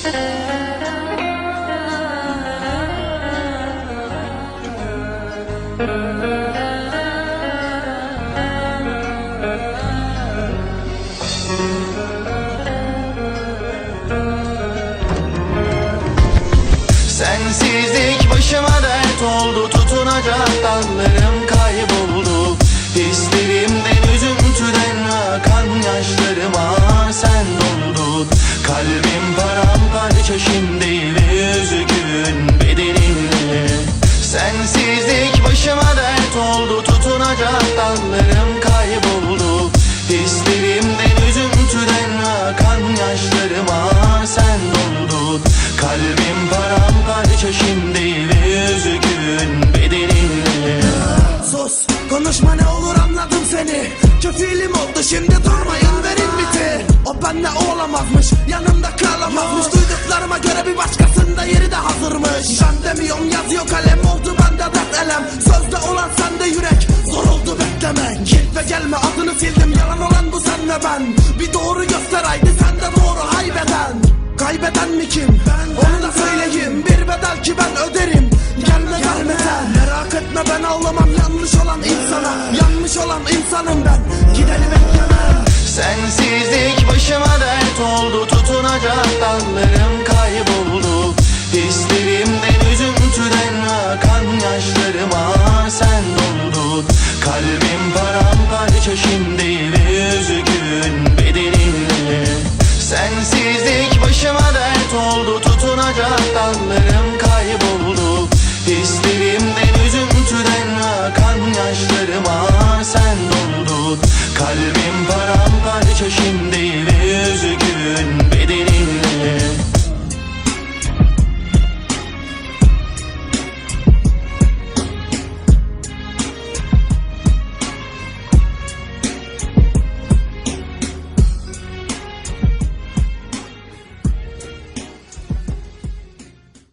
Sensizlik başıma dert oldu Tutunacak dallarım kayboldu. Hislerimden üzüntüden akan yaşlarıma sen doldun Kalbim paramparça şimdi ve üzgün bedeninle Sensizlik başıma dert oldu Tutunacak dallarım kayboldu. Hislerimden üzüntüden akan yaşlarıma sen doldun Kalbim paramparça şimdi üzgün bedeninle Sus konuşma ne olur anladım seni. Kefilim oldu şimdi durmayın verin biti O bende olamazmış yanımda kalamazmış Duyduklarıma göre bir başkasında yeri de hazırmış. Ben demiyorum yazıyor kalem oldu bende dert elem. Sözde olan sende yürek zor oldu beklemek. Git ve gelme adını sildim yalan olan bu senle ben. Bir doğru göster haydi sende doğru haybeden Kaybeden mi kim? Onu da söyleyeyim Bir bedel ki ben öderim. Gelme gelmeden Merak etme ben ağlamam yanlış olan insana. Yanlış olan insanım ben. Gideni beklemem dallarım kayboldu Hislerimden üzüntüden akan yaşlarıma sen doldun Kalbim paramparça şimdi